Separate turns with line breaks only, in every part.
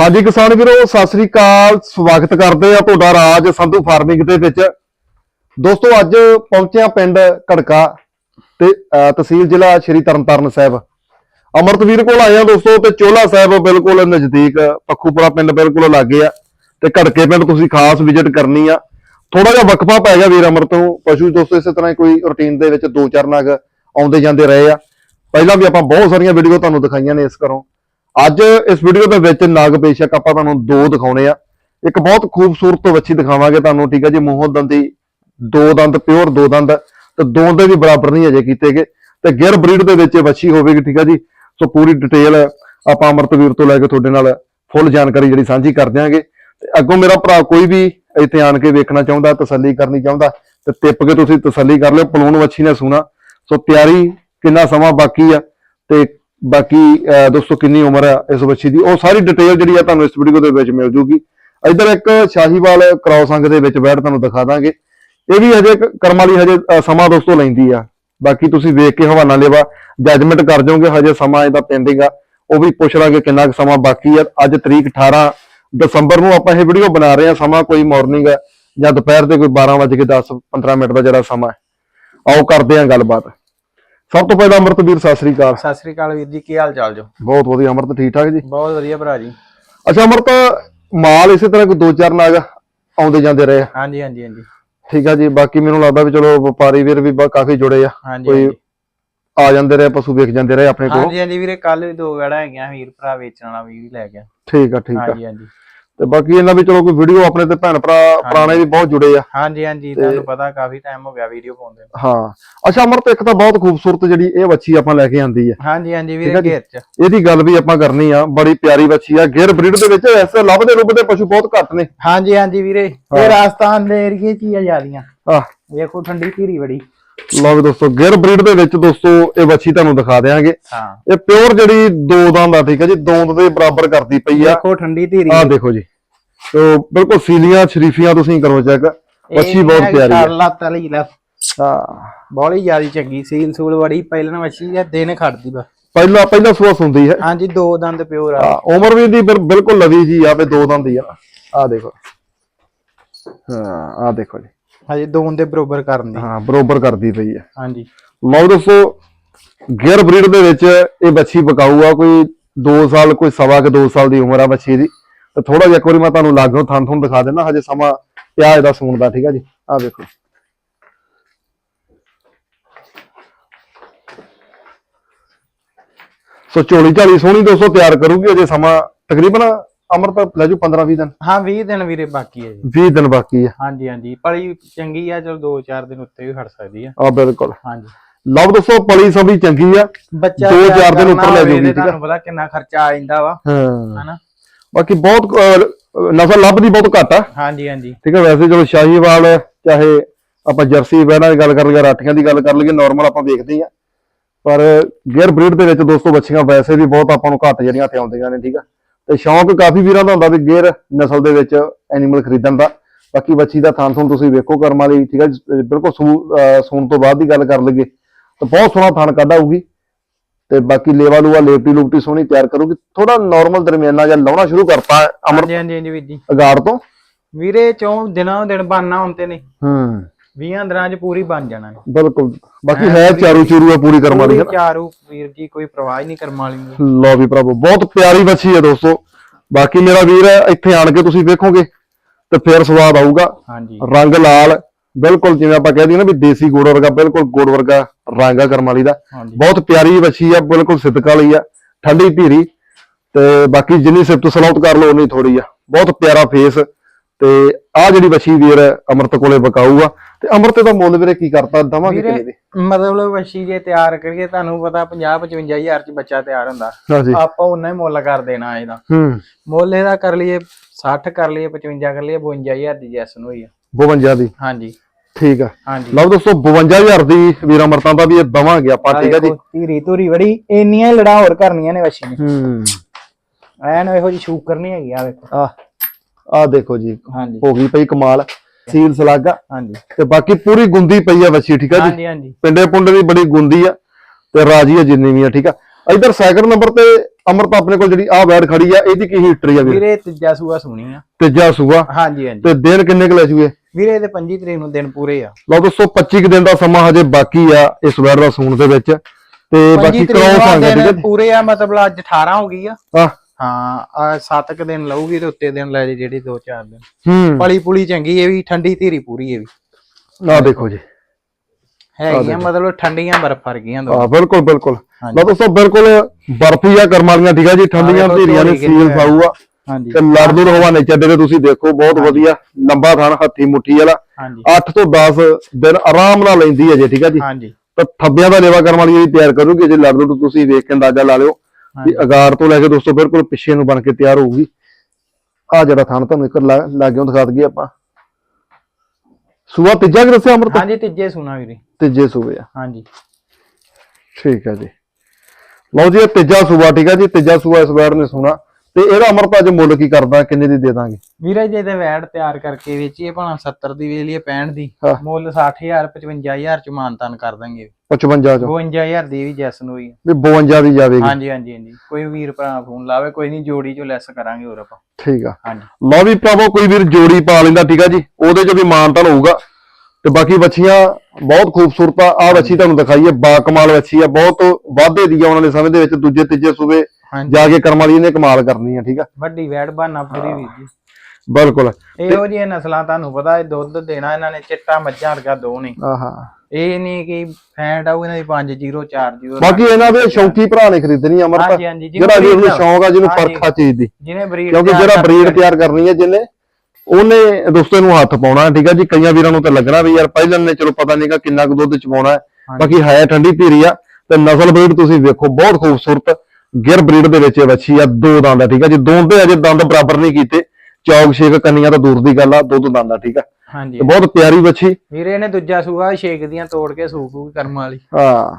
ਹਾਂਜੀ ਕਿਸਾਨ ਵੀਰੋ, ਸਤਿ ਸ੍ਰੀ ਅਕਾਲ। ਸਵਾਗਤ ਕਰਦੇ ਆ ਤੁਹਾਡਾ ਰਾਜ ਸੰਧੂ ਫਾਰਮਿੰਗ ਦੇ ਵਿੱਚ। ਦੋਸਤੋ, ਅੱਜ ਪਹੁੰਚਿਆ ਪਿੰਡ ਘੜਕਾ ਤੇ ਤਹਿਸੀਲ ਜ਼ਿਲ੍ਹਾ ਸ਼੍ਰੀ ਤਰਨਤਾਰਨ ਸਾਹਿਬ। ਅਮਰਤਵੀਰ ਕੋਲ ਆਏ ਆ ਦੋਸਤੋ ਤੇ ਚੋਲਾ ਸਾਹਿਬ ਬਿਲਕੁਲ ਨਜ਼ਦੀਕ, ਪੱਖੂਪੁਰਾ ਪਿੰਡ ਬਿਲਕੁਲ ਲਾਗੇ ਆ ਤੇ ਘੜਕੇ ਪਿੰਡ ਤੁਸੀਂ ਖਾਸ ਵਿਜ਼ਿਟ ਕਰਨੀ ਆ। ਥੋੜਾ ਜਿਹਾ ਵਕਫਾ ਪੈ ਗਿਆ ਵੀਰ ਅਮਰ ਤੋਂ। ਪਸ਼ੂ ਦੋਸਤੋ, ਇਸੇ ਤਰ੍ਹਾਂ ਹੀ ਕੋਈ ਰੁਟੀਨ ਦੇ ਵਿੱਚ ਦੋ ਚਾਰ ਨਗ ਆਉਂਦੇ ਜਾਂਦੇ ਰਹੇ ਆ। ਪਹਿਲਾਂ ਵੀ ਆਪਾਂ ਬਹੁਤ ਸਾਰੀਆਂ ਵੀਡੀਓ ਤੁਹਾਨੂੰ ਦਿਖਾਈਆਂ ਨੇ ਇਸ ਘਰੋਂ। ਅੱਜ ਇਸ ਵੀਡੀਓ ਦੇ ਵਿੱਚ ਨਾਗ ਬੇਸ਼ੱਕ ਆਪਾਂ ਤੁਹਾਨੂੰ ਦੋ ਦਿਖਾਉਣੇ ਆ। ਇੱਕ ਬਹੁਤ ਖੂਬਸੂਰਤ ਵੱਛੀ ਦਿਖਾਵਾਂਗੇ ਤੁਹਾਨੂੰ, ਠੀਕ ਹੈ ਜੀ? ਮੂੰਹੋਂ ਦੰਦੀ ਦੋ ਦੰਦ, ਪਿਓਰ ਦੋ ਦੰਦ, ਤੇ ਦੋ ਦੇ ਵੀ ਬਰਾਬਰ ਨਹੀਂ ਅਜੇ ਕੀਤੇਗੇ ਤੇ ਗਿਰ ਬਰੀਡ ਦੇ ਵਿੱਚ ਇਹ ਵੱਛੀ ਹੋਵੇਗੀ, ਠੀਕ ਹੈ ਜੀ? ਸੋ ਪੂਰੀ ਡਿਟੇਲ ਆਪਾਂ ਅਮਰਤਵੀਰ ਤੋਂ ਲੈ ਕੇ ਤੁਹਾਡੇ ਨਾਲ ਫੁੱਲ ਜਾਣਕਾਰੀ ਜਿਹੜੀ ਸਾਂਝੀ ਕਰ ਦਿਆਂਗੇ। ਤੇ ਅੱਗੋਂ ਮੇਰਾ ਭਰਾ ਕੋਈ ਵੀ ਇੱਥੇ ਆਣ ਕੇ ਵੇਖਣਾ ਚਾਹੁੰਦਾ, ਤਸੱਲੀ ਕਰਨੀ ਚਾਹੁੰਦਾ, ਤੇ ਟਿੱਪ ਕੇ ਤੁਸੀਂ ਤਸੱਲੀ ਕਰ ਲਿਓ ਪਲੂਣ ਵੱਛੀ ਨੇ ਸੁਣਾ। ਸੋ ਤਿਆਰੀ ਕਿੰਨਾ ਸਮਾਂ ਬਾਕੀ ਆ, ਤੇ ਬਾਕੀ ਅਹ, ਦੋਸਤੋ ਕਿੰਨੀ ਉਮਰ ਆ ਇਸ ਬੱਚੀ ਦੀ? ਉਹ ਸਾਰੀ ਡਿਟੇਲ ਜਿਹੜੀ ਆ ਤੁਹਾਨੂੰ ਇਸ ਵੀਡੀਓ ਦੇ ਵਿੱਚ ਮਿਲ ਜੂਗੀ। ਇਧਰ ਇੱਕ ਸ਼ਾਹੀਵਾਲ ਕ੍ਰਾਸ ਅੰਗ ਦੇ ਵਿੱਚ ਬੈਠ ਤੁਹਾਨੂੰ ਦਿਖਾ ਦਾਂਗੇ। ਇਹ ਵੀ ਹਜੇ ਕ- ਕਰਮ ਵਾਲੀ ਹਜੇ ਸਮਾਂ ਦੋਸਤੋ ਲੈਂਦੀ ਆ। ਬਾਕੀ ਤੁਸੀਂ ਵੇਖ ਕੇ ਹਵਾਲਾ ਲੇਵਾ ਜੱਜਮੈਂਟ ਕਰ ਜਾਓਗੇ ਹਜੇ ਸਮਾਂ ਇਹਦਾ ਪੈਂਡਿੰਗ ਆ। ਉਹ ਵੀ ਪੁੱਛ ਲਾਂਗੇ ਕਿੰਨਾ ਕੁ ਸਮਾਂ ਬਾਕੀ ਆ। ਅੱਜ ਤਰੀਕ 18 ਦਸੰਬਰ ਨੂੰ ਆਪਾਂ ਇਹ ਵੀਡੀਓ ਬਣਾ ਰਹੇ ਆ। ਸਮਾਂ ਕੋਈ ਮਾਰਨਿੰਗ ਆ ਜਾਂ ਦੁਪਹਿਰ ਦੇ ਕੋਈ 12 ਵਜੇ ਕੇ 10 15 ਮਿੰਟ ਦਾ ਜਿਹੜਾ ਸਮਾਂ ਹੈ। ਆਓ ਕਰਦੇ ਆ ਗੱਲਬਾਤ। ਸਭ ਤੋਂ ਪਹਿਲਾਂ ਅਮਰਤਵੀਰ ਸਤਿ ਸ੍ਰੀ ਅਕਾਲ।
ਸਤਿ ਸ੍ਰੀ ਅਕਾਲ ਵੀਰ ਜੀ ਕੀ ਹਾਲ ਚਾਲ ਜੋ?
ਬਹੁਤ ਵਧੀਆ ਅਮਰਤ ਠੀਕ ਠਾਕ ਜੀ?
ਬਹੁਤ ਵਧੀਆ ਭਰਾ ਜੀ।
ਅੱਛਾ ਅਮਰਤ ਮਾਲ ਇਸੇ ਤਰ੍ਹਾਂ ਕੋਈ ਦੋ ਚਾਰ ਨਾਗ ਆਉਂਦੇ ਜਾਂਦੇ ਰਹੇ।
ਹਾਂਜੀ ਹਾਂਜੀ ਹਾਂਜੀ।
ਠੀਕ ਆ ਜੀ ਬਾਕੀ ਮੈਨੂੰ ਲੱਗਦਾ ਵੀ ਚਲੋ ਵਪਾਰੀ ਵੀਰ ਵੀ ਕਾਫੀ ਜੁੜੇ ਆ। ਕੋਈ। ਆ ਜਾਂਦੇ ਰਹੇ ਪਸ਼ੂ ਵੇਖ ਜਾਂਦੇ ਰਹੇ ਆਪਣੇ ਕੋਲ।
ਹਾਂਜੀ ਹਾਂਜੀ ਵੀਰੇ ਕੱਲ ਵੀ ਦੋ ਗੜਾ ਹੈਗੀਆਂ ਵੀਰ ਭਰਾ ਵੇਚਣ ਵਾਲਾ ਵੀਰ ਹੀ ਲੈ ਗਿਆ।
ਠੀਕ ਆ ਠੀਕ ਆ।
ਹਾਂਜੀ ਹਾਂਜੀ।
ਤੇ ਬਾਕੀ ਇਹਨਾਂ ਵੀ ਚਲੋ ਕੋਈ ਵੀਡੀਓ ਆਪਣੇ ਤੇ ਭੈਣ ਭਰਾ ਪੁਰਾਣੇ ਵੀ ਬਹੁਤ ਜੁੜੇ ਆ।
ਹਾਂਜੀ ਹਾਂਜੀ ਤੁਹਾਨੂੰ ਪਤਾ ਕਾਫੀ ਟਾਈਮ ਹੋ ਗਿਆ ਵੀਡੀਓ ਪਾਉਂਦੇ ਨੂੰ।
ਹਾਂ। ਅੱਛਾ ਅਮਰਤ ਇੱਕ ਤਾਂ ਬਹੁਤ ਖੂਬਸੂਰਤ ਜਿਹੜੀ ਇਹ ਵੱਛੀ ਆਪਾਂ ਲੈ ਕੇ ਆਂਦੀ ਆ।
ਹਾਂਜੀ ਹਾਂਜੀ
ਆ
ਵੀਰੇ। ਘੇਰ ਚ।
ਇਹਦੀ ਗੱਲ ਵੀ ਆਪਾਂ ਕਰਨੀ ਆ ਬੜੀ ਪਿਆਰੀ ਵੱਛੀ ਆ। ਗਿਰ ਬਰੀਡ ਦੇ ਵਿੱਚ ਐਸੇ ਲੱਭਦੇ ਲੁੱਭਦੇ ਪਸ਼ੂ ਬਹੁਤ ਘੱਟ ਨੇ।
ਹਾਂਜੀ ਹਾਂਜੀ ਵੀਰੇ ਇਹ ਰਾਜਸਥਾਨ ਦੇ ਏਰੀਏ ਚ ਹੀ ਆ ਜਾਂਦੀਆਂ
ਆਹ।
ਵੇਖੋ ਠੰਡੀ ਧੀਰੀ ਬੜੀ।
ਲਓ ਵੀ ਦੋਸਤੋ ਗਿਰ ਬਰੀਡ ਦੇ ਵਿੱਚ ਦੋਸਤੋ ਇਹ ਵੱਛੀ ਤੁਹਾਨੂੰ ਦਿਖਾ ਦੇਾਂਗੇ
ਹਾਂ।
ਇਹ ਪਿਓਰ ਜਿਹੜੀ ਦੋ ਦੰਦ ਆ ਠੀਕ ਹੈ ਜੀ? ਦੋਂਦ ਦੇ ਬਰਾਬਰ ਕਰਦੀ ਪਈ ਆ।
ਵੇਖੋ ਠੰਡੀ ਧੀਰੀ
ਆਹ ਦੇਖੋ ਜੀ। ਤੋ ਬਿਲਕੁਲ ਸੀਲੀਆਂ ਸ਼ਰੀਫੀਆਂ ਤੁਸੀਂ ਕਰੋ ਚੈੱਕ ਵੱਛੀ ਬਹੁਤ ਪਿਆਰੀ ਆ
ਅੱਲਾ ਤਲੀ ਲੈ।
ਹਾਂ।
ਬੜੀ ਜਿਆਦੀ ਚੰਗੀ ਸੀਲ ਸੂਲ ਬੜੀ ਪਹਿਲਾਂ ਵੱਛੀ ਆ ਦਿਨ ਖੜਦੀ ਬਸ।
ਪਹਿਲਾ ਪਹਿਲਾ ਸੂਸ ਹੁੰਦੀ ਹੈ।
ਹਾਂਜੀ ਦੋ ਦੰਦ ਪਿਓਰ ਆ।
ਉਮਰ ਵੀ ਦੀ ਬਿਲ- ਬਿਲਕੁਲ ਲਵੀ ਜੀ ਆ ਵੀ ਦੋ ਦੰਦ ਹੀ ਆ। ਆ ਦੇਖੋ। ਹਾਂ ਆ ਦੇਖੋ ਜੀ।
ਹਜੇ ਦੋ ਦੇ ਬਰੋਬਰ ਕਰਨ ਦੀ।
ਹਾਂ ਬਰੋਬਰ ਕਰਦੀ ਪਈ ਆ
ਹਾਂਜੀ।
ਲਓ ਦੋਸਤੋ ਗਿਰ ਬਰੀਡ ਦੇ ਵਿੱਚ ਇਹ ਬੱਚੀ ਬਕਾਊ ਆ ਕੋਈ 2 ਸਾਲ ਕੋਈ ਸਵਾ ਕੇ 2 ਸਾਲ ਦੀ ਉਮਰ ਆ ਬੱਚੀ ਦੀ। ਤੇ ਥੋੜਾ ਜਿਹਾ ਇੱਕ ਵਾਰੀ ਮੈਂ ਤੁਹਾਨੂੰ ਲਾਗੋਂ ਥਾਂ ਤੁਹਾਨੂੰ ਦਿਖਾ ਦਿੰਦਾ ਹਜੇ ਸਮਾਂ ਪਿਆ ਇਹਦਾ ਸੂਣ ਦਾ ਠੀਕ ਆ ਜੀ? ਆ ਵੇਖੋ। ਸੋ ਝੋਲੀ ਝਾਲੀ ਸੋਹਣੀ ਦੋਸਤੋ ਤਿਆਰ ਕਰੂਗੀ ਅਜੇ ਸਮਾਂ ਤਕਰੀਬਨ ਅਮਰਤ ਲੈ ਜੂ 15 20 ਦਿਨ।
ਹਾਂ 20 ਦਿਨ ਵੀਰੇ ਬਾਕੀ ਹੈ ਜੀ।
20 ਦਿਨ ਬਾਕੀ ਆ
ਹਾਂਜੀ ਹਾਂਜੀ। ਪਲੀ ਚੰਗੀ ਆ ਚਲ 2-4 ਦਿਨ ਉੱਤੇ ਵੀ ਖੜ ਸਕਦੀ ਆ।
ਆ ਬਿਲਕੁਲ।
ਹਾਂਜੀ।
ਲਓ ਦੋਸਤੋ ਪਲੀ ਸੰਭੀ ਚੰਗੀ ਆ।
ਬੱਚਾ
ਦੋ
ਤਿਆਰ
ਚਾਰ ਦਿਨ
ਕਰਨਾ
ਉੱਪਰ ਲੈ
ਤੇ
ਠੀਕ ਆ।
ਤੁਹਾਨੂੰ ਪਤਾ ਕਿੰਨਾ ਖਰਚਾ ਆ ਜਾਂਦਾ ਵਾ।
ਹਾਂ।
ਹਨਾ?
ਬਾਕੀ ਬਹੁਤ ਨਸਲ ਲੱਭਦੀ ਬਹੁਤ ਘੱਟ ਆ।
ਹਾਂਜੀ ਹਾਂਜੀ।
ਠੀਕ ਹੈ ਵੈਸੇ ਜਦੋਂ ਸ਼ਾਹੀਵਾਲ ਚਾਹੇ ਆਪਾਂ ਜਰਸੀ ਬੈਣਾ ਦੀ ਗੱਲ ਕਰ ਲਈਏ ਰਾਠੀਆਂ ਦੀ ਗੱਲ ਕਰ ਲਈਏ ਨਾਰਮਲ ਆਪਾਂ ਵੇਖਦੇ ਆ। ਪਰ ਗੇਅਰ ਬਰੀਡ ਦੇ ਵਿੱਚ ਦੋਸਤੋ ਬੱਚੀਆਂ ਵੈਸੇ ਵੀ ਬਹੁਤ ਆਪਾਂ ਨੂੰ ਘੱਟ ਜਿਹੜੀਆਂ ਤੇ ਆਉਂਦੀਆਂ ਨੇ ਠੀਕ ਆ। ਤੇ ਸ਼ੌਂਕ ਕਾਫੀ ਵੀਰਾਂ ਦਾ ਹੁੰਦਾ ਵੀ ਗੇਅਰ ਨਸਲ ਦੇ ਵਿੱਚ ਐਨੀਮਲ ਖਰੀਦਣ ਦਾ। ਬਾਕੀ ਬੱਚੀ ਦਾ ਥਾਂ ਥੂਣ ਤੁਸੀਂ ਵੇਖੋ ਕਰਮ ਵਾਲੀ ਠੀਕ ਆ ਬਿਲਕੁਲ ਸੂਣ ਤੋਂ ਬਾਅਦ ਦੀ ਗੱਲ ਕਰ ਲਈਏ ਤਾਂ ਬਹੁਤ ਸੋਹਣਾ ਥਣ ਕੱਢ ਆਊਗੀ। ਤੇ ਬਾਕੀ ਲੇਵਾ ਲੂਆ ਲੇਪਟੀ ਲੂਪਟੀ ਸੋਹਣੀ ਤਿਆਰ ਕਰੂਗੀ। ਥੋੜਾ ਨਾਰਮਲ ਦਰਮਿਆਨਾ ਜਾਂ ਲਾਉਣਾ ਸ਼ੁਰੂ ਕਰਤਾ ਅਮਰ
ਹਾਂਜੀ ਹਾਂਜੀ ਹਾਂਜੀ ਵੀਰ ਜੀ।
ਅਗਾੜ ਤੋਂ।
ਵੀਰੇ ਚੋਂ ਦਿਨਾਂ ਦਿਨ ਬਣਨਾ ਹੁੰਦੇ ਨੇ
ਹੂੰ।
20 ਦਿਨਾਂ ਚ ਪੂਰੀ ਬਣ ਜਾਣਾ
ਬਿਲਕੁਲ। ਬਾਕੀ ਹੈ ਚਾਰੂ ਚੂਰੂ ਆ ਪੂਰੀ ਕਰਮ ਵਾਲੀ ਹੈ
ਚਾਰੂ ਵੀਰ ਜੀ ਕੋਈ ਪਰਵਾਹ ਨਹੀਂ ਕਰਮ ਵਾਲੀ ਦੀ।
ਨਾ। ਲਓ ਵੀ ਭਰਾਵੋ ਬਹੁਤ ਪਿਆਰੀ ਬੱਚੀ ਹੈ ਦੋਸਤੋ। ਬਾਕੀ ਮੇਰਾ ਵੀਰ ਹੈ ਇੱਥੇ ਆਣ ਕੇ ਤੁਸੀਂ ਵੇਖੋਗੇ ਤੇ ਫੇਰ ਸਵਾਦ ਆਊਗਾ।
ਹਾਂਜੀ।
ਰੰਗ ਲਾਲ ਬਿਲਕੁਲ ਜਿਵੇਂ ਆਪਾਂ ਕਹਿ ਦਈਏ ਨਾ ਵੀ ਦੇਸੀ ਗੁੜ ਵਰਗਾ ਬਿਲਕੁਲ ਗੁੜ ਵਰਗਾ ਰੰਗ ਕਰਮ ਵਾਲੀ ਦਾ। ਬਹੁਤ ਪਿਆਰੀ ਬੱਚੀ ਆ ਬਿਲਕੁਲ ਸਿੱਧਕ ਵਾਲੀ ਆ ਠੰਡੀ ਧੀਰੀ ਤੇ ਬਾਕੀ ਜਿੰਨੀ ਸਿਫਤ ਸਲਾਉਤ ਕਰ ਲਓ ਉਨੀ ਥੋੜੀ ਆ। ਬਹੁਤ ਪਿਆਰਾ ਫੇਸ ਤੇ ਆ ਜਿਹੜੀ ਬੱਚੀ ਵੀਰ ਅਮਰਤ ਕੋਲੇ ਬਕਾਊ ਆ। ਤੇ ਅਮਰਤ ਦਾ ਮੁੱਲ ਵੀਰੇ ਕੀ ਕਰਤਾ? ਦਵਾਂਗੇ ਕਿੰਨੇ ਦੇ?
ਮਤਲਬ ਵੱਛੀ ਜੇ ਤਿਆਰ ਕਰੀਏ ਤੁਹਾਨੂੰ ਪਤਾ 50 55000 ਚ ਬੱਚਾ ਤਿਆਰ ਹੁੰਦਾ। ਆਪਾਂ ਉਹਨਾਂ ਹੀ ਮੁੱਲ ਕਰ ਦੇਣਾ ਇਹਦਾ।
ਹੂੰ।
ਮੁੱਲ ਇਹਦਾ ਕਰ ਲਈਏ 60 ਕਰ ਲਈਏ 55 ਕਰ ਲਈਏ 52000 ਦੀ ਜੈਸਨ ਹੋਈ ਆ।
52 ਦੀ।
ਹਾਂਜੀ।
ਠੀਕ ਆ।
ਹਾਂਜੀ।
ਲਓ ਦੋਸਤੋ 52000 ਦੀ ਵੀਰ ਅਮਰਤਾਂ ਦਾ ਵੀ ਇਹ ਦਵਾਂਗੇ ਆਪਾਂ ਠੀਕ ਆ ਜੀ।
ਧੀਰੀ ਧੂਰੀ ਬੜੀ ਇੰਨੀਆਂ ਲੜਾ ਹੋਰ ਕਰਨੀਆਂ ਨੇ ਵੱਛੀ ਨੇ
ਹੂੰ।
ਐਨ ਇਹੋ ਜੀ ਸ਼ੂਕਰ ਨਹੀਂ ਹੈਗੀ ਆ ਵੇਖੋ।
ਆ ਆ ਦੇਖੋ ਜੀ ਹੋ ਗਈ ਪਈ ਕਮਾਲ ਸੀਲ ਸਲਾਗਾ।
ਹਾਂਜੀ।
ਤੇ ਬਾਕੀ ਪੂਰੀ ਗੁੰਦੀ ਪਈ ਆ ਵੱਛੀ ਠੀਕ ਆ ਜੀ।
ਹਾਂਜੀ ਹਾਂਜੀ।
ਪਿੰਡੇ ਪੁੰਡੇ ਦੀ ਬੜੀ ਗੁੰਦੀ ਆ ਤੇ ਰਾਜੀ ਆ ਜਿੰਨੀ ਵੀ ਆ ਠੀਕ ਆ। ਇਧਰ ਸੈਕਿੰਡ ਨੰਬਰ ਤੇ ਅਮਰਤ ਆਪਣੇ ਕੋਲ ਜਿਹੜੀ ਆ ਵੈੜ ਖੜੀ ਆ ਇਹਦੀ ਕੀ ਹਿਸਟਰੀ ਆ ਵੀਰ?
ਵੀਰੇ ਤੀਜਾ ਸੂਆ ਸੁਣੀ ਆ।
ਤੀਜਾ ਸੂਆ।
ਹਾਂਜੀ ਹਾਂਜੀ।
ਤੇ ਦਿਨ ਕਿੰਨੇ ਕੁ ਲੈ ਜੂਏ?
ਵੀਰੇ ਇਹਦੇ 25 ਤਰੀਕ ਨੂੰ ਦਿਨ ਪੂਰੇ ਆ।
ਲਓ ਦੋਸਤੋ 25 ਕੁ ਦਿਨ ਦਾ ਸਮਾਂ ਹਜੇ ਬਾਕੀ ਆ ਇਸ ਵੈੜ ਦਾ ਸੂਣ ਦੇ ਵਿੱਚ। ਤੇ
25
ਬਾਕੀ
ਤਰੀਕ
ਕਰਾਉ
ਨੂੰ
ਸੰਗ ਠੀਕ ਹੈ
ਦਿਨ ਪੂਰੇ ਆ ਮਤਲਬ ਅੱਜ 18 ਹੋ ਗਈ ਆ।
ਆ
ਹਾਂ ਆ 7 ਕ ਦਿਨ ਲਊਗੀ ਤੇ ਉੱਤੇ ਦਿਨ ਲੈ ਜੇ ਜਿਹੜੀ 2-4 ਦਿਨ।
ਹੂੰ।
ਪਲੀ ਪੁਲੀ ਚੰਗੀ ਇਹ ਵੀ ਠੰਡੀ ਧੀਰੀ ਪੂਰੀ ਇਹ ਵੀ।
ਆ ਦੇਖੋ ਜੀ।
ਹੈਗੀਆਂ ਮਤਲਬ ਠੰਡੀਆਂ ਬਰਫ ਵਰਗੀਆਂ ਦੋ।
ਆ ਬਿਲਕੁਲ ਬਿਲਕੁਲ। ਲਓ ਦੋਸਤੋ ਬਿਲਕੁਲ ਬਰਫੀ ਆ ਕਰਮ ਵਾਲੀਆਂ ਠੀਕ ਆ ਜੀ? ਠੰਡੀਆਂ ਧੀਰੀਆਂ ਨੇ ਸੀਲ ਸਾਊ ਆ।
ਹਾਂਜੀ।
ਤੇ ਲੜਦੂਰ ਹਵਾ ਨੇ ਚੱਡੇ ਤੇ ਤੁਸੀਂ ਦੇਖੋ ਬਹੁਤ ਵਧੀਆ ਲੰਬਾ ਥਣ ਹੱਥੀ ਮੁੱਠੀ ਵਾਲਾ।
ਹਾਂਜੀ।
8 ਤੋਂ 10 ਦਿਨ ਆਰਾਮ ਨਾਲ ਲੈਂਦੀ ਹੈ ਜੀ ਠੀਕ ਆ ਜੀ?
ਹਾਂਜੀ।
ਤਾਂ ਥੱਬਿਆਂ ਦਾ ਲੇਵਾ ਕਰਮ ਵਾਲੀ ਜਿਹੜੀ ਤਿਆਰ ਕਰੂਗੀ ਜੇ ਲੜਦੂਰ ਤੁਸੀਂ ਵੇਖ ਕੇ ਅੰਦਾਜ਼ਾ ਲਾ ਲਿਓ ਵੀ ਅਗਾਰ ਤੋਂ ਲੈ ਕੇ ਦੋਸਤੋ ਬਿਲਕੁਲ ਪਿੱਛੇ ਨੂੰ ਬਣ ਕੇ ਤਿਆਰ ਹੋਊਗੀ। ਆ ਜਿਹੜਾ ਥਣ ਤੁਹਾਨੂੰ ਇੱਕ ਲਾਗਿਓਂ ਦਿਖਾ ਦਈਏ ਆਪਾਂ। ਸੂਆ ਤੀਜਾ ਕਿ ਦੱਸਿਆ ਅਮਰਤ?
ਹਾਂਜੀ ਤੀਜੇ ਸੁਣਾ ਵੀਰੇ।
ਤੀਜੇ ਸੂਏ ਆ।
ਹਾਂਜੀ।
ਠੀਕ ਹੈ ਜੀ। ਲਓ ਜੀ ਇਹ ਤੀਜਾ ਸੂਆ ਠੀਕ ਹੈ ਜੀ? ਤੀਜਾ ਸੂਆ ਇਸ ਵਾਰ ਨੇ ਸੁਣਾ। ਤੇ ਇਹਦਾ ਅਮਰਤ ਅੱਜ ਮੁੱਲ ਕੀ ਕਰਦਾ ਕਿੰਨੇ ਦੀ ਦੇ ਦਾਂਗੇ?
ਵੀਰੇ ਜੇ ਤੇ ਵੈੜ ਤਿਆਰ ਕਰਕੇ ਵੇਚੀਏ ਭਾਵੇਂ 70 ਦੀ ਵੇਚ ਲਈਏ 65 ਦੀ
ਹਾਂ।
ਮੁੱਲ 60000 55000 ਚ ਮਾਨਤਾਨ ਕਰ ਦਾਂਗੇ।
55 ਚੋਂ।
52000 ਦੀ ਵੀ ਜੈਸ ਨੂੰ ਹੀ। ਆ।
ਵੀ 52 ਦੀ ਜਾਵੇਗੀ।
ਹਾਂਜੀ ਹਾਂਜੀ ਹਾਂਜੀ। ਕੋਈ ਵੀਰ ਭਰਾ ਫੋਨ ਲਾਵੇ ਕੋਈ ਨਹੀਂ ਜੋੜੀ ਚੋਂ ਲੈਸ ਕਰਾਂਗੇ ਹੋਰ ਆਪਾਂ।
ਠੀਕ ਆ।
ਹਾਂਜੀ।
ਲਓ ਵੀ ਭਰਾਵੋ ਕੋਈ ਵੀਰ ਜੋੜੀ ਪਾ ਲੈਂਦਾ ਠੀਕ ਆ ਜੀ? ਉਹਦੇ ਚ ਵੀ ਮਾਨਤਾਨ ਹੋਊਗਾ। ਤੇ ਬਾਕੀ ਬੱਚੀਆਂ ਬਹੁਤ ਖੂਬਸੂਰਤ ਆ। ਆ ਬੱਚੀ ਤੁਹਾਨੂੰ ਦਿਖਾਈਏ ਬਾ ਕਮਾਲ ਬੱਚੀ ਆ। ਬਹੁਤ ਵਾਧੇ ਦੀ ਆ ਉਹਨਾਂ ਦੇ ਸਮੇਂ ਦੇ ਵਿੱਚ ਦੂਜੇ ਤੀਜੇ ਸੂਬੇ ਜਾ ਕੇ ਕਰਮ ਵਾਲੀ ਨੇ ਕਮਾਲ ਕਰਨੀ ਆ ਠੀਕ ਆ?
ਵੱਡੀ ਵੈੜ ਬਾਨਾ ਪੂਰੀ ਵੀਰ ਜੀ।
ਬਿਲਕੁਲ।
ਇਹੋ ਜਿਹੀਆਂ ਨਸਲਾਂ ਤੁਹਾਨੂੰ ਪਤਾ ਇਹ ਦੁੱਧ ਦੇਣਾ ਇਹਨਾਂ ਨੇ ਚਿੱਟਾ ਮੱਝਾਂ ਵਰਗਾ ਦੋ ਨਹੀਂ।
ਆਹਾ।
ਇਹ ਨਹੀਂ ਕਿ ਫੈਂਟ ਆਊ ਇਹਨਾਂ ਦੀ 5 0 4 0
ਬਾਕੀ ਇਹਨਾਂ ਦੇ ਸ਼ੌਂਕੀ ਭਰਾ ਨੇ ਖਰੀਦਣੀ ਅਮਰਤ।
ਜਿਹਨੂੰ
ਜਿਹੜਾ ਵੀ ਉਹਨੂੰ
breed
ਸ਼ੌਂਕ ਆ ਜਿਹਨੂੰ। ਪਰਖਾ ਚੀਜ਼ ਦੀ।
ਜਿਹਨੇ ਬਰੀਡ
ਕਿਉਂਕਿ ਜਿਹੜਾ ਬਰੀਡ ਤਿਆਰ ਕਰਨੀ ਹੈ ਜਿਹਨੇ ਉਹਨੇ ਦੋਸਤੇ ਨੂੰ ਹੱਥ ਪਾਉਣਾ ਠੀਕ ਹੈ ਜੀ? ਕਈਆਂ ਵੀਰਾਂ ਨੂੰ ਤਾਂ ਲੱਗਣਾ ਵੀ ਯਾਰ ਪਹਿਲਾਂ ਨੇ ਚਲੋ ਪਤਾ ਨਹੀਂਗਾ ਕਿੰਨਾ ਕੁ ਦੁੱਧ ਚਵਾਉਣਾ ਹੈ। ਬਾਕੀ ਹੈ ਠੰਡੀ ਧੀਰੀ ਆ ਤੇ ਨਸਲ ਬਰੀਡ ਤੁਸੀਂ ਵੇਖੋ ਬਹੁਤ ਖੂਬਸੂਰਤ ਗਿਰ ਬਰੀਡ ਦੇ ਵਿੱਚ ਇਹ ਵੱਛੀ ਆ ਦੋ ਦੰਦ ਆ ਠੀਕ ਹੈ ਜੀ। ਦੋਂਦੇ ਅਜੇ ਦੰਦ ਬਰਾਬਰ ਨਹੀਂ ਕੀਤੇ। ਚੌਕ ਛੇਕ ਕੰਨੀਆਂ ਤਾਂ ਦੂਰ ਦੀ ਗੱਲ ਆ ਦੁੱਧ ਦੰਦ ਆ ਠੀਕ ਆ।
ਹਾਂਜੀ।
ਤੇ ਬਹੁਤ ਪਿਆਰੀ ਵੱਛੀ।
ਵੀਰੇ ਨੇ ਦੂਜਾ ਸੂਆ ਛੇਕ ਦੀਆਂ ਤੋੜ ਕੇ ਸੂਕੂ ਕਰਮ ਵਾਲੀ।
ਹਾਂ।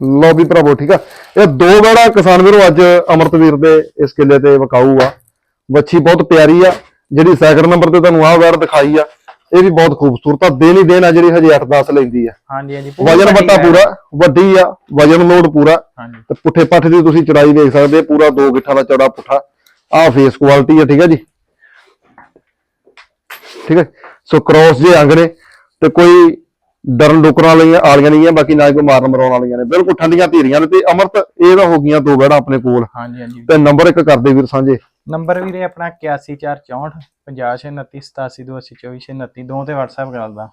ਲੋ ਵੀ ਭਰਾਵੋ ਠੀਕ ਆ। ਇਹ ਦੋ ਬੜਾ ਕਿਸਾਨ ਵੀਰੋ ਅੱਜ ਅਮਰਤਵੀਰ ਦੇ ਇਸ ਕਿੱਲੇ ਤੇ ਵਕਾਊ ਆ। ਵੱਛੀ ਬਹੁਤ ਪਿਆਰੀ ਆ ਜਿਹੜੀ ਸੈਕਿੰਡ ਨੰਬਰ ਤੇ ਤੁਹਾਨੂੰ ਆਹ ਵੈਰ ਦਿਖਾਈ ਆ। ਇਹ ਵੀ ਬਹੁਤ ਖੂਬਸੂਰਤ ਆ ਦੇਣ ਹੀ ਦੇਣ ਆ ਜਿਹੜੀ ਹਜੇ 8-10 ਲੈਂਦੀ ਆ।
ਹਾਂਜੀ ਹਾਂਜੀ ਪੂਰੀ
ਵਜਨ
ਵੱਡੀ
ਵੱਟਾ। ਪੂਰਾ ਵੱਡੀ ਆ ਵਜਨ ਲੋਡ ਪੂਰਾ।
ਹਾਂਜੀ।
ਤੇ ਪੁੱਠੇ ਪੱਠ ਦੀ ਤੁਸੀਂ ਚੜਾਈ ਦੇਖ ਸਕਦੇ ਆ, ਪੂਰਾ 2 ਗਿੱਠਾਂ ਦਾ ਚੌੜਾ ਪੁੱਠਾ। ਆਹ ਫੇਸ ਕੁਆਲਿਟੀ ਆ ਠੀਕ ਹੈ ਜੀ? ਠੀਕ ਹੈ ਸੋ ਕ੍ਰੋਸ ਜੇ ਅੰਗ ਨੇ ਤੇ ਕੋਈ ਡਰਨ ਡੁਕਰਾਂ ਵਾਲੀਆਂ ਆਲੀਆਂ ਨਹੀਂ ਆ ਬਾਕੀ ਨਾ ਹੀ ਕੋਈ ਮਾਰਨ ਮਰਾਉਣ ਵਾਲੀਆਂ ਨੇ। ਬਿਲਕੁਲ ਠੰਡੀਆਂ ਧੀਰੀਆਂ ਨੇ ਤੇ ਅਮਰਤ ਇਹ ਤਾਂ ਹੋ ਗਈਆਂ ਦੋ ਬੈੜਾਂ ਆਪਣੇ ਕੋਲ।
ਹਾਂਜੀ ਹਾਂਜੀ।
ਤੇ ਨੰਬਰ ਇੱਕ ਕਰਦੇ ਵੀਰ ਸਾਂਝੇ।
ਨੰਬਰ ਵੀਰੇ ਆਪਣਾ 8164 5029 8724 ਦੋ ਤੇ WhatsApp ਕਰਦਾ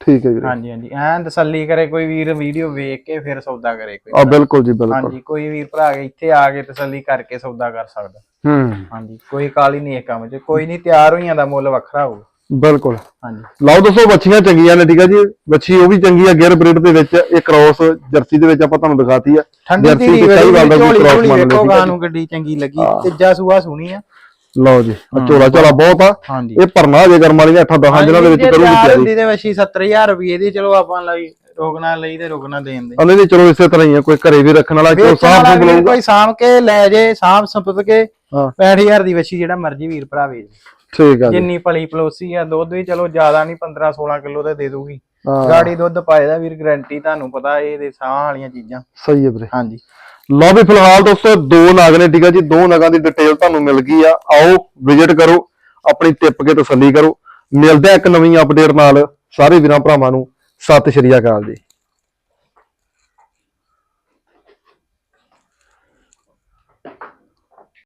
ਠੀਕ ਹੈ ਵੀਰੇ।
ਹਾਂਜੀ ਹਾਂਜੀ। ਐਂ ਤਸੱਲੀ ਕਰੇ ਕੋਈ ਵੀਰ ਵੀਡੀਓ ਵੇਖ ਕੇ ਫਿਰ ਸੌਦਾ ਕਰੇ ਕੋਈ।
ਆ ਬਿਲਕੁਲ ਜੀ ਬਿਲਕੁਲ।
ਹਾਂਜੀ ਕੋਈ ਵੀਰ ਭਰਾ ਇੱਥੇ ਆ ਕੇ ਤਸੱਲੀ ਕਰਕੇ ਸੌਦਾ ਕਰ ਸਕਦਾ।
ਹੂੰ।
ਹਾਂਜੀ ਕੋਈ ਕਾਲੀ ਨਹੀਂ ਇਹ ਕੰਮ 'ਚ। ਕੋਈ ਨਹੀਂ ਤਿਆਰ ਹੋਈਆਂ ਦਾ ਮੁੱਲ ਵੱਖਰਾ ਹੋਊ।
ਬਿਲਕੁਲ।
ਹਾਂਜੀ।
ਲਓ ਦੋਸਤੋ ਬੱਚੀਆਂ ਚੰਗੀਆਂ ਨੇ ਠੀਕ ਹੈ ਜੀ। ਬੱਚੀ ਉਹ ਵੀ ਚੰਗੀ ਆ ਗਿਰ ਬਰੀਡ ਦੇ ਵਿੱਚ ਇਹ ਕ੍ਰੋਸ ਜਰਸੀ ਦੇ ਵਿੱਚ ਆਪਾਂ ਤੁਹਾਨੂੰ ਦਿਖਾਤੀ ਆ। ਜਰਸੀ ਤੇ ਕਈ ਵਾਰ ਦਾ ਕ੍ਰੋਸ ਮੰਨ
ਗਾਂ ਨੂੰ ਗੱਡੀ ਚੰਗੀ ਲੱਗੀ। ਤੀਜਾ ਸੂਆ ਸੁਣੀ ਆ।
ਲਓ ਜੀ ਝੋਲਾ ਝੋਲਾ ਬਹੁਤ ਆ। ਇਹ ਭਰਨਾ ਜੇ ਕਰਮ ਵਾਲੀ ਨੇ 8 10 ਦਿਨਾਂ ਦੇ ਵਿੱਚ ਕਰੂਗੀ
ਤਿਆਰ ਹੁੰਦੀ ਤੇ ਵਸ਼ੀ 70000 ਰੁਪਏ ਦੀ ਚਲੋ ਆਪਾਂ ਲਈ ਰੋਕਣਾ ਲਈ ਤੇ ਰੋਕਣਾ ਦੇਣ ਦੇ।
ਉਹਨੇ ਦੀ ਚਲੋ ਇਸੇ ਤਰ੍ਹਾਂ ਹੀ ਆ ਕੋਈ ਘਰੇ ਵੀ ਰੱਖਣ ਵਾਲਾ ਕੋਈ
ਵੇਚਣ
ਸਾਫ਼
ਵਾਲਾ
ਸੁਭ
ਵੀਰ
ਲਊਗਾ।
ਕੋਈ ਸਾਂਭ ਕੇ ਲੈ ਜੇ ਸਾਂਭ ਸੰਪਤ ਕੇ
ਹਾਂ।
65000 ਦੀ ਵਸ਼ੀ ਜਿਹੜਾ ਮਰਜ਼ੀ ਵੀਰ ਭਰਾ ਵੇਚ
ਠੀਕ ਆ ਜੀ।
ਜਿੰਨੀ ਪਲੀ ਪਲੋਸੀ ਆ ਦੁੱਧ ਵੀ ਚਲੋ ਜ਼ਿਆਦਾ ਨਹੀਂ 15 16 ਕਿਲੋ ਤੇ ਦੇ ਦੂਗੀ। ਗਾੜੀ ਦੁੱਧ ਪਾਏਦਾ ਵੀਰ ਗਰੰਟੀ ਤੁਹਾਨੂੰ ਪਤਾ ਇਹ ਦੇ ਸਾਹ ਵਾਲੀਆਂ ਚੀਜ਼ਾਂ।
ਸਹੀ ਹੈ ਵੀਰੇ।
ਹਾਂਜੀ।
ਲਓ ਵੀ ਫਿਲਹਾਲ ਦੋਸਤੋ ਦੋ ਨਗ ਨੇ ਠੀਕ ਆ ਜੀ ਦੋ ਨਗਾਂ ਦੀ ਡਿਟੇਲ ਤੁਹਾਨੂੰ ਮਿਲ ਗਈ ਆ। ਆਓ ਵਿਜ਼ਿਟ ਕਰੋ ਆਪਣੀ ਟਿੱਪ ਕੇ ਤਸੱਲੀ ਕਰੋ। ਮਿਲਦੇ ਆ ਇੱਕ ਨਵੀਂ ਅਪਡੇਟ ਨਾਲ। ਸਾਰੇ ਵੀਰਾਂ ਭਰਾਵਾਂ ਨੂੰ ਸਤਿ ਸ਼੍ਰੀ ਅਕਾਲ ਜੀ।